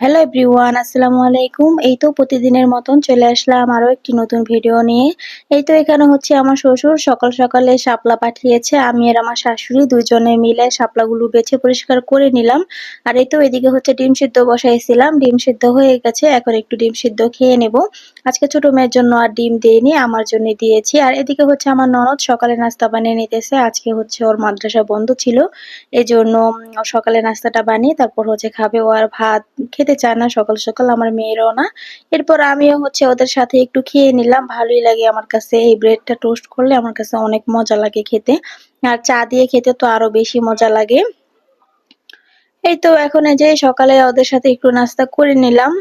Hello everyone আসসালামু আলাইকুম। এই তো প্রতিদিনের মতন চলে আসলাম আরও একটি নতুন ভিডিও নিয়ে। এই তো এখানে হচ্ছে আমার শ্বশুর সকাল সকালে শাপলা পাঠিয়েছে। আমি আর আমার শাশুড়ি দুজনে মিলে শাপলাগুলো বেছে পরিষ্কার করে নিলাম। আর এই তো এদিকে হচ্ছে ডিম সিদ্ধ বসাইছিলাম। ডিম সিদ্ধ হয়ে গেছে, এখন একটু ডিম সিদ্ধ খেয়ে নেব। আজকে ছোট মেয়ের জন্য আর ডিম দিইনি, আমার জন্য দিয়েছি। আর এদিকে হচ্ছে আমার ননদ সকালে নাস্তা বানিয়ে নিতেছে। আজকে হচ্ছে ওর মাদ্রাসা বন্ধ ছিল। এই জন্য সকালে নাস্তাটা বানিয়ে তারপর হচ্ছে খাবে। ও আর ভাত খেতে খেতে চায় না, সকাল সকাল আমার মেয়েরও না। এরপর আমিও হচ্ছে ওদের সাথে একটু খেয়ে নিলাম, ভালোই লাগে আমার কাছে। এই ব্রেডটা টোস্ট করলে আমার কাছে অনেক মজা লাগে খেতে। আর চা দিয়ে খেতে তো আরও বেশি মজা লাগে। এই তো এখন এই যে সকালে ওদের সাথে একটু নাস্তা করে নিলাম।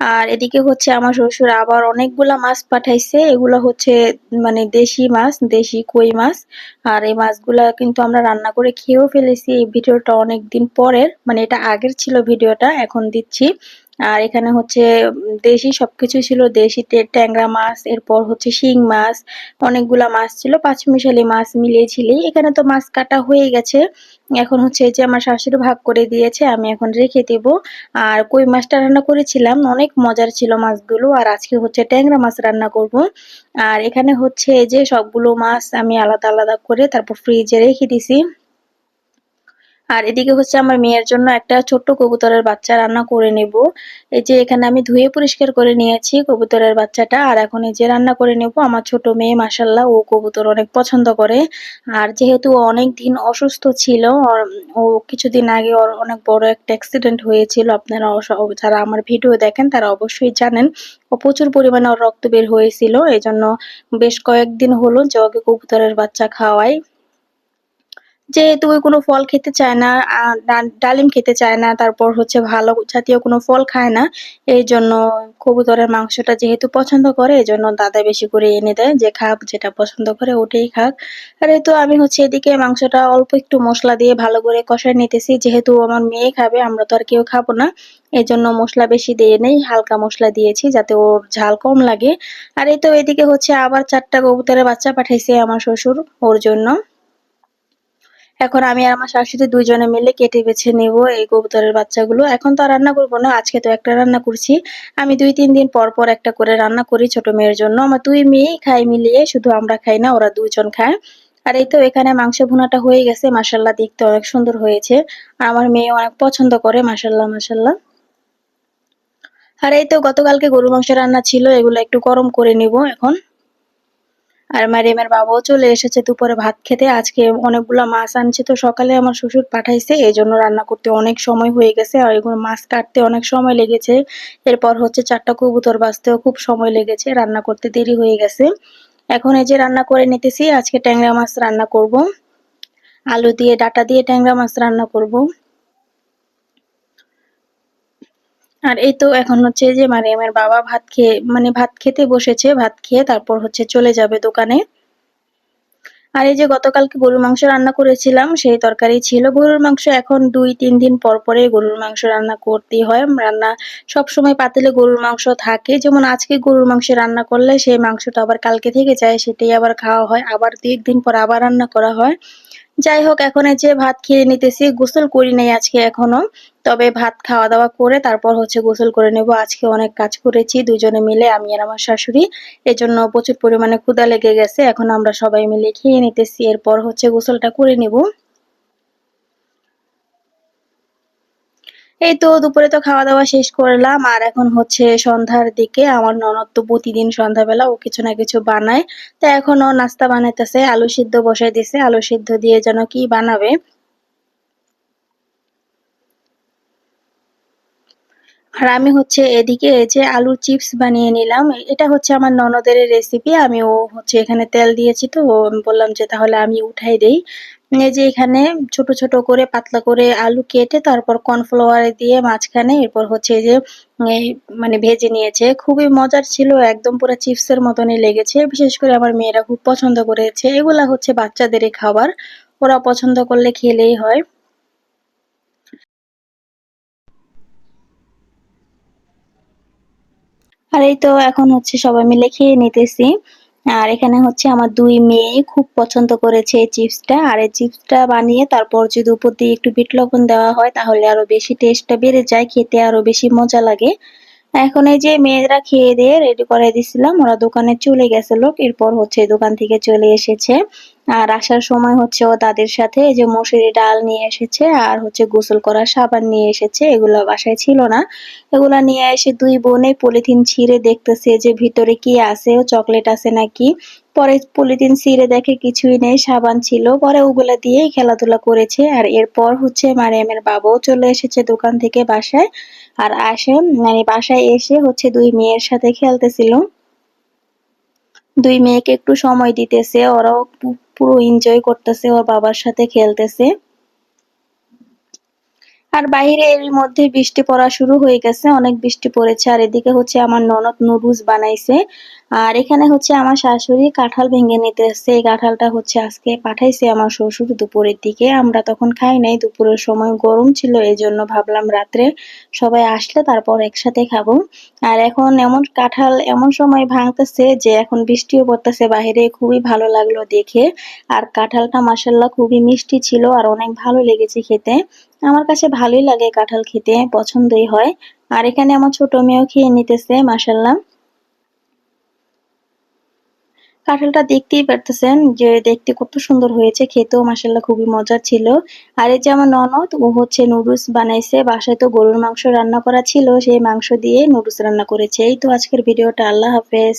আর এদিকে হচ্ছে আমার শ্বশুর আবার অনেকগুলা মাছ পাঠাইছে। এগুলো হচ্ছে মানে দেশি মাছ, দেশি কই মাছ। আর এই মাছগুলা কিন্তু আমরা রান্না করে খেয়েও ফেলেছি। এই ভিডিওটা অনেক দিন পরের মানে এটা আগের ছিল ভিডিওটা, এখন দিচ্ছি। আর এখানে হচ্ছে দেশি সবকিছু ছিল। দেশিতে ট্যাংরা মাছ, এরপর হচ্ছে শিং মাছ, অনেকগুলা মাছ ছিল, পাঁচমিশালি মাছ মিলিয়েছিলি এখানে তো মাছ কাটা হয়ে গেছে। এখন হচ্ছে যে আমার শাশুড়ি ভাগ করে দিয়েছে, আমি এখন রেখে দেব। আর কই মাছটা রান্না করেছিলাম? অনেক মজার ছিল মাছগুলো। আর আজকে হচ্ছে ট্যাংরা মাছ রান্না করব। আর এখানে হচ্ছে যে সবগুলো মাছ আমি আলাদা আলাদা করে তারপর ফ্রিজে রেখে দিছি। আর এদিকে হচ্ছে আমার মেয়ের জন্য একটা ছোট্ট কবুতরের বাচ্চা রান্না করে নেব। এই যে এখানে আমি ধুয়ে পরিষ্কার করে নিয়েছি কবুতরের বাচ্চাটা। আর এখন এই যে রান্না করে নেব, আমার ছোট মেয়ে মাসাল্লাহ ও কবুতর অনেক পছন্দ করে। আর যেহেতু অনেক দিন অসুস্থ ছিল ও কিছুদিন আগে ওর অনেক বড় একটা অ্যাক্সিডেন্ট হয়েছিল। আপনারা যারা আমার ভিডিও দেখেন, তারা অবশ্যই জানেন, ও প্রচুর পরিমাণে ওর রক্ত বের হয়েছিল। এই জন্য বেশ কয়েকদিন হলো যে ওকে কবুতরের বাচ্চা খাওয়াই যেহেতু ওই কোনো ফল খেতে চায় না ডালিম খেতে চায় না, তারপর হচ্ছে ভালো জাতীয় কোনো ফল খায় না, এই জন্য কবুতরের মাংসটা যেহেতু পছন্দ করে, এই জন্য দাদা বেশি করে এনে দেয়, যে খাক, যেটা পছন্দ করে ওটাই খাক। আর তো আমি হচ্ছে এদিকে মাংসটা অল্প একটু মশলা দিয়ে ভালো করে কষায় নিতেছি, যেহেতু আমার মেয়ে খাবে, আমরা তো আর কেউ খাব না, এই জন্য মশলা বেশি দিয়ে নেই, হালকা মশলা দিয়েছি যাতে ওর ঝাল কম লাগে। আর এই তো এদিকে হচ্ছে আবার চারটা কবুতরের বাচ্চা পাঠাইছে আমার শ্বশুর, ওর জন্য। এখন আমি আর আমার শাশুড়ি দুইজনে মিলে কেটে বেছে নেব এই কবুতরের বাচ্চাগুলো। এখন তো রান্না করব না, আজকে তো একটা রান্না করছি। আমি দুই তিন দিন পর পর একটা করে রান্না করি ছোট মেয়ের জন্য। আমার দুই মেয়েই খাই মিলিয়ে, শুধু আমরা খাই না, ওরা দুজন খায়। আর এই তো এখানে মাংস ভুনাটা হয়ে গেছে মাসাল্লাহ দেখতে অনেক সুন্দর হয়েছে। আর আমার মেয়ে অনেক পছন্দ করে মাসাল্লাহ মাসাল্লাহ আর এই তো গতকালকে গরু মাংস রান্না ছিল, এগুলো একটু গরম করে নিব এখন। আর মারিয়ামের বাবাও চলে এসেছে দুপুরে ভাত খেতে। আজকে অনেকগুলো মাছ আনছে তো সকালে আমার শ্বশুর পাঠাইছে এই জন্য রান্না করতে অনেক সময় হয়ে গেছে আর এগুলো মাছ কাটতে অনেক সময় লেগেছে। এরপর হচ্ছে চারটা কবুতর বাঁচতেও খুব সময় লেগেছে, রান্না করতে দেরি হয়ে গেছে। এখন এই যে রান্না করে নিতেছি, আজকে ট্যাংরা মাছ রান্না করব। আলু দিয়ে, ডাটা দিয়ে ট্যাংরা মাছ রান্না করব। আর এই তো এখন হচ্ছে যে মারিয়ামের বাবা ভাত খেয়ে মানে ভাত খেতে বসেছে, ভাত খেয়ে তারপর হচ্ছে চলে যাবে দোকানে। আর এই যে গতকালকে গরুর মাংস রান্না করেছিলাম, সেই তরকারি ছিল। গরুর মাংস এখন দুই, তিন দিন পর পরে গরুর মাংস রান্না করতেই হয়। রান্না সব সময় পাতিলে গরুর মাংস থাকে। যেমন আজকে গরুর মাংস রান্না করলে সেই মাংসটা আবার কালকে থেকে যায়, সেটাই আবার খাওয়া হয়। আবার দুই দিন পর আবার রান্না করা হয়। যাই হোক এখন এই যে ভাত খেয়ে নিতেছি, গোসল করি নাই আজকে এখনও। তবে ভাত খাওয়া দাওয়া করে তারপর হচ্ছে গোসল করে নেব। আজকে অনেক কাজ করেছি, দুজনে মিলে, আমি আর আমার শাশুড়ি। এজন্য প্রচুর পরিমাণে ক্ষুদা লেগে গেছে। এখন আমরা সবাই মিলে খেয়ে নিতেছি। এরপর হচ্ছে গোসলটা করে নেব। এই তো দুপুরে তো খাওয়া দাওয়া শেষ করলাম। আর এখন হচ্ছে সন্ধ্যার দিকে। আমার ননদ তো প্রতিদিন সন্ধ্যাবেলা ও কিছু না কিছু বানায়। তা এখনও নাস্তা বানাইতেছে, আলু সিদ্ধ বসাই দিছে আলু সিদ্ধ দিয়ে যেন কি বানাবে? আর আমি হচ্ছে এদিকে যে আলুর চিপস বানিয়ে নিলাম। এটা হচ্ছে আমার ননদের রেসিপি আমি ও হচ্ছে এখানে তেল দিয়েছি তো বললাম যে তাহলে আমি উঠাই দেই। এই যে এখানে ছোট ছোট করে পাতলা করে আলু কেটে তারপর কর্নফ্লাওয়ার দিয়ে মাঝখানে এরপর হচ্ছে যে মানে ভেজে নিয়েছে। খুবই মজার ছিল, একদম পুরো চিপসের মতনই লেগেছে। বিশেষ করে আমার মেয়েরা খুব পছন্দ করেছে। এগুলা হচ্ছে বাচ্চাদের খাবার, ওরা পছন্দ করলে খেলেই হয়। আর এই তো এখন হচ্ছে সবাই মিলে খেয়ে নিতেছি। আর এখানে হচ্ছে আমার দুই মেয়ে খুব পছন্দ করেছে এই চিপসটা। আর এই চিপসটা বানিয়ে তারপর যদি উপর দিয়ে একটু বিট লবণ দেওয়া হয়, তাহলে আরও বেশি টেস্টটা বেড়ে যায়, খেতে আরও বেশি মজা লাগে। এখন এই যে মেয়েরা খেয়ে দিয়ে রেডি করে দিছিলাম, ওরা দোকানে চলে গেছে লোক। এরপর হচ্ছে দোকান থেকে চলে এসেছে। আর আসার সময় হচ্ছে ও তাদের সাথে এই যে মসুরি ডাল নিয়ে এসেছে, আর হচ্ছে গোসল করার সাবান নিয়ে এসেছে। এগুলো বাসায় ছিল না। এগুলা নিয়ে এসে দুই বোনে পলিথিন ছিঁড়ে দেখতেছে যে ভিতরে কি আছে, ও চকলেট আছে নাকি। পরে পলিথিন ছিঁড়ে দেখে কিছুই নেই, সাবান ছিল। পরে ওগুলা দিয়েই খেলাধুলা করেছে। আর এরপর হচ্ছে মারিয়ামের বাবাও চলে এসেছে দোকান থেকে বাসায়। আর আসে মানে বাসায় এসে হচ্ছে দুই মেয়ের সাথে খেলতেছিল। দুই মেয়েকে একটু সময় দিতেছে, ওরাও পুরো এনজয় করতেছে, ওর বাবার সাথে খেলতেছে। আর বাইরে এর মধ্যে বৃষ্টি পড়া শুরু হয়ে গেছে, অনেক বৃষ্টি পড়েছে। আর এদিকে হচ্ছে আমার ননদ নুডলস বানাইছে। আর এখানে হচ্ছে আমার শাশুড়ি কাঁঠাল ভেঙে নিতে এসছে এই কাঁঠালটা হচ্ছে আজকে পাঠাইছে আমার শ্বশুর দুপুরের দিকে। আমরা তখন খাই নাই, দুপুরের সময় গরম ছিল এই জন্য ভাবলাম রাত্রে সবাই আসলে তারপর একসাথে খাব। আর এখন এমন কাঁঠাল এমন সময় ভাঙতেছে যে এখন বৃষ্টিও পড়তেছে বাহিরে, খুবই ভালো লাগল দেখে। আর কাঁঠালটা মাসাল্লাহ খুবই মিষ্টি ছিল আর অনেক ভালো লেগেছে খেতে। আমার কাছে ভালোই লাগে কাঁঠাল খেতে, পছন্দই হয়। আর এখানে আমার ছোট মেয়েও খেয়ে নিতেছে মাসাল্লাহ কাঁঠালটা দেখতেই পারতেছেন যে দেখতে কত সুন্দর হয়েছে, খেতেও মাসাল্লাহ খুবই মজার ছিল। আর এই যে আমার ননদ, ও হচ্ছে নুডলস বানাইছে, বাসায় তো গরুর মাংস রান্না করা ছিল, সেই মাংস দিয়ে নুডলস রান্না করেছে। এই তো আজকের ভিডিওটা, আল্লাহ হাফেজ।